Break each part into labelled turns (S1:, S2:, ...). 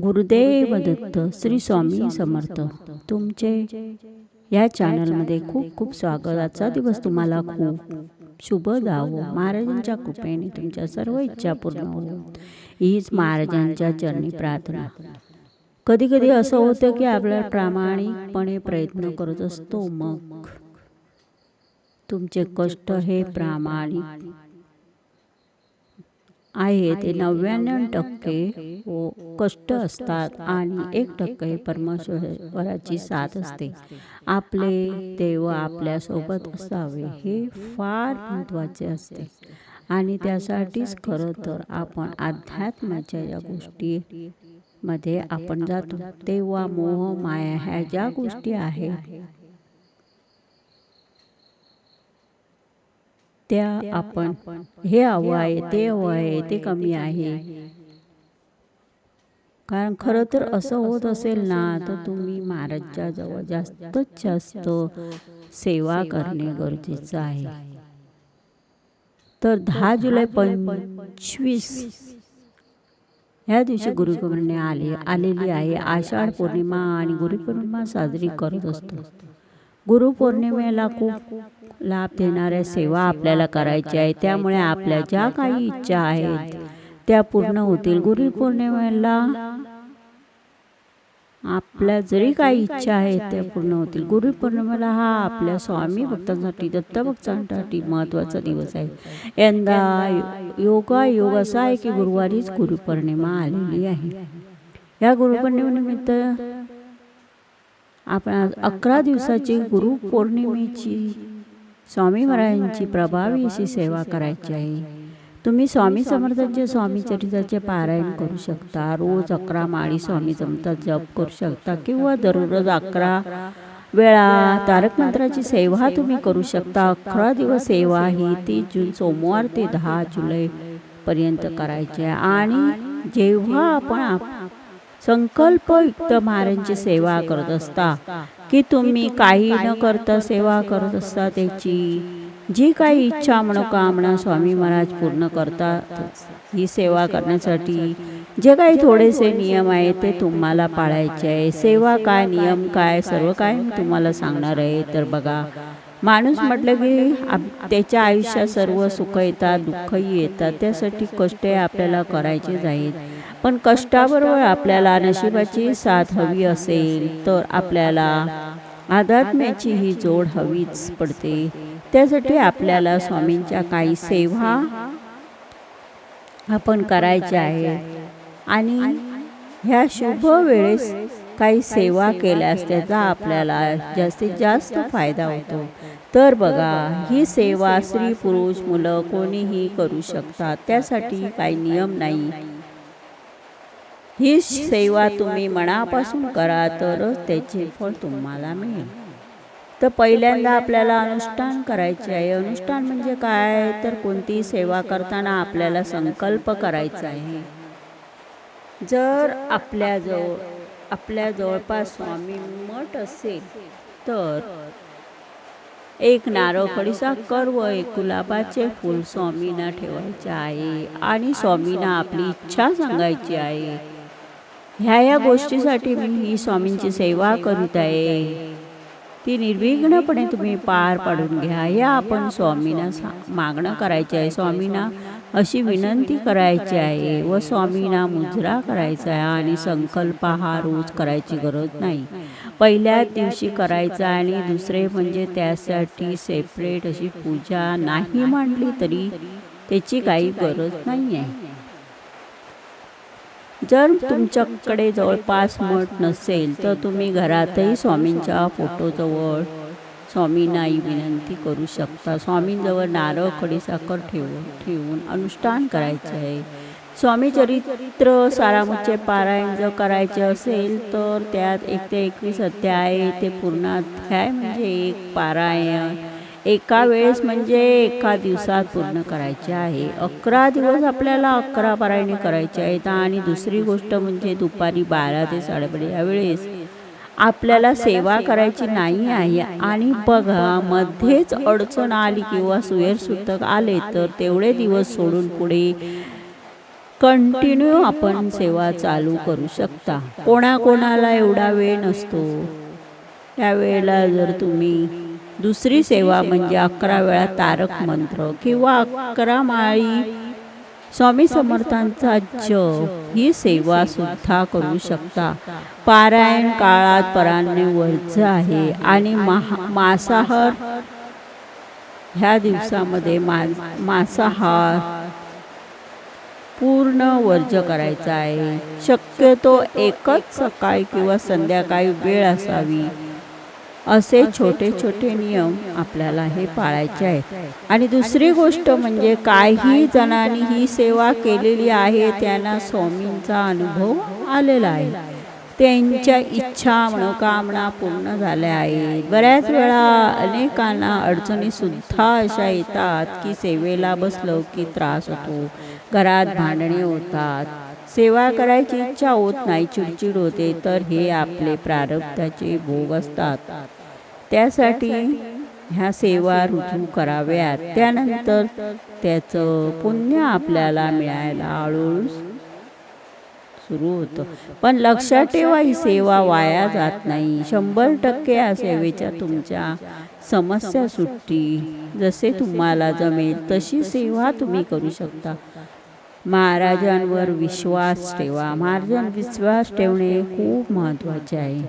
S1: गुरुदेव दत्त श्री स्वामी समर्थ. तुमचे या चॅनलमध्ये खूप खूप स्वागत आजचा दिवस तुम्हाला खूप शुभ जावो. महाराजांच्या कृपेने तुमच्या सर्व इच्छा पूर्ण हो हीच महाराजांच्या चरणी प्रार्थना. कधी कधी असं होतं की आपल्याला प्रामाणिकपणे प्रयत्न करत असतो मग. तुमचे कष्ट हे प्रामाणिक. आहे. ते नव्याण्णव टक्के व कष्ट असतात आणि एक टक्के परमेश्वराची साथ असते. आपले देव आपल्यासोबत असावे हे फार महत्त्वाचे असते. आणि त्यासाठीच खरं तर आपण अध्यात्माच्या या गोष्टी मध्ये आपण जातो. तेव्हा मोह माया ह्या ज्या गोष्टी आहेत त्या आपण. हे हवं आहे ते हवं आहे ते कमी आहे. कारण खरं तर असं होत असेल ना तर तुम्ही महाराजच्या जवळ जास्तीत जास्त सेवा करणे गरजेचं आहे. तर दहा जुलै पंचवीस या दिवशी गुरुपौर्णिमा आली. आलेली आहे. आषाढ पौर्णिमा आणि गुरुपौर्णिमा साजरी करत असतो. गुरुपौर्णिमेला खूप लाभ देणाऱ्या सेवा आपल्याला करायची आहे. त्यामुळे आपल्या ज्या काही इच्छा आहेत त्या पूर्ण होतील. गुरुपौर्णिमेला आपल्या जरी काही इच्छा आहेत त्या पूर्ण होतील. गुरुपौर्णिमेला हा आपल्या स्वामी भक्तांसाठी दत्तभक्तांसाठी महत्त्वाचा दिवस आहे. यंदा योगा योग असा आहे की गुरुवारीच गुरुपौर्णिमा आलेली आहे. या गुरुपौर्णिमेनिमित्त आपण अकरा दिवसाची गुरुपौर्णिमेची स्वामी महाराजांची प्रभावी अशी सेवा करायची आहे. तुम्ही स्वामी समर्थांचे स्वामी चरित्राचे पारायण करू शकता. रोज अकरा माळी स्वामी समर्थात जप करू शकता किंवा दररोज अकरा वेळा तारकमंत्राची सेवा तुम्ही करू शकता. अकरा दिवस सेवा ही तीस जून सोमवार ते दहा जुलै पर्यंत करायची आहे. आणि जेव्हा आपण संकल्पयुक्त महाराजांची सेवा करत असता की तुम्ही काही न करता सेवा करत असता त्याची जी काही इच्छा मनोकामना स्वामी महाराज पूर्ण करतात ही सेवा करण्यासाठी जे काही थोडेसे नियम आहे ते तुम्हाला पाळायचे आहे. सेवा काय नियम काय सर्व काय मी तुम्हाला सांगणार आहे. तर बघा माणूस म्हटलं की त्याच्या आयुष्यात सर्व सुख येतात दुःखही येतात त्यासाठी कष्ट आपल्याला करायचे आहेत. पण कष्टाबरोबर आपल्याला नशिबाची साथ हवी असेल तर आपल्याला आध्यात्म्याची ही जोड हवीच पडते. त्यासाठी आपल्याला स्वामींच्या काही सेवा आपण करायच्या आहे आणि ह्या शुभ वेळेस काही सेवा केल्यास त्याचा आपल्याला जास्तीत जास्त फायदा होतो. तर बघा ही सेवा स्त्री पुरुष मुलं कोणीही करू शकतात. त्यासाठी काही नियम नाही. ही सेवा तुम्ही मनापासून करा तरच त्याचे फळ तुम्हाला मिळेल. तर पहिल्यांदा आपल्याला अनुष्ठान करायचे आहे. अनुष्ठान म्हणजे काय? तर कोणतीही सेवा करताना आपल्याला संकल्प करायचा आहे. जर आपल्याजवळ आपल्या जवळपास स्वामी मठ असेल तर एक नारळ खडीसाखर व एक गुलाबाचे फूल स्वामींना ठेवायचे आहे. आणि स्वामींना आपली इच्छा सांगायची आहे. ह्या या गोष्टीसाठी मी ही स्वामींची सेवा करीत आहे. ती निर्विघ्नपणे तुम्ही पार पाडून घ्या. या आपण स्वामींना सा मागणं करायचे आहे. स्वामींना अशी विनंती करायची आहे व स्वामींना मुजरा करायचा आहे आणि संकल्प हा रोज करायची गरज नाही. पहिल्या दिवशी करायचा आणि दुसरे म्हणजे त्यासाठी सेपरेट अशी पूजा नाही मांडली तरी त्याची काही गरज नाही. आहे जर तुमच्याकडे जवळपास मठ नसेल तर तुम्ही घरातही स्वामींच्या फोटोजवळ स्वामींनाही विनंती करू शकता. स्वामींजवळ नारळ खडीसाखर ठेवून ठेवून अनुष्ठान करायचे आहे. स्वामी चरित्र सारामुचे पारायण जर करायचे असेल तर त्यात एक ते एकवीस अध्याय ते पूर्ण अध्याय म्हणजे एक पारायण. एका वेळेस म्हणजे एका दिवसात पूर्ण करायचे आहे. अकरा दिवस आपल्याला अकरा पारायणे करायचे आहेत आणि दुसरी गोष्ट म्हणजे दुपारी बारा ते साडेबारा या वेळेस आपल्याला सेवा करायची नाही आहे. आणि बघा मध्येच अडचण आली किंवा सुयर सुतक आले तर तेवढे दिवस सोडून पुढे कंटिन्यू आपण सेवा चालू करू शकता. कोणाकोणाला एवढा वेळ नसतो. त्यावेळेला जर तुम्ही दुसरी सेवा म्हणजे अकरा वेळा तारक मंत्र किंवा अकरा माळी. स्वामी समर्थांचा जप ही सेवा सुद्धा करू शकता. पारायण काळात परांनी वर्ज आहे आणि महा मांसाहार. ह्या दिवसामध्ये मा मांसाहार पूर्ण वर्ज करायचा आहे. शक्यतो एकच सकाळी किंवा संध्याकाळी वेळ असावी. असे छोटे छोटे नियम आपल्याला हे पाळायचे आहेत. आणि दुसरी गोष्ट म्हणजे काही जणांनी ही सेवा केलेली आहे. त्यांना स्वामींचा अनुभव आलेला आहे. त्यांच्या इच्छा मनोकामना पूर्ण झाल्या आहेत. बऱ्याच वेळा अनेकांना अडचणी सुद्धा अशा येतात की सेवेला बसलो की त्रास होतो. घरात भांडणे होतात. सेवा करायची इच्छा होत नाही चिडचिड होते तर हे आपले प्रारब्धाचे भोग असतात. त्यासाठी ह्या सेवा रुजू कराव्यात. त्यानंतर त्याचं पुण्य आपल्याला मिळायला हळूहळू सुरू होतं. पण लक्षात ठेवा ही सेवा वाया जात नाही. शंभर टक्के या सेवेच्या तुमच्या समस्या सुट्टी. जसे तुम्हाला जमेल तशी सेवा तुम्ही करू शकता. महाराजांवर विश्वास ठेवा. महाराजांवर विश्वास ठेवणे खूप महत्त्वाचे आहे.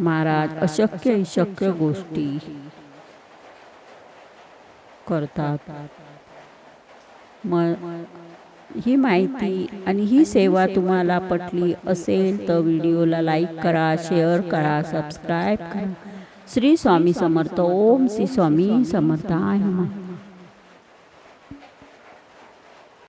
S1: महाराज अशक्य शक्य गोष्टी करतात. मग ही माहिती आणि ही सेवा तुम्हाला पटली असेल तर व्हिडिओला लाईक करा शेअर करा सबस्क्राईब करा. श्री स्वामी समर्थ. ओम श्री स्वामी समर्थ. आहे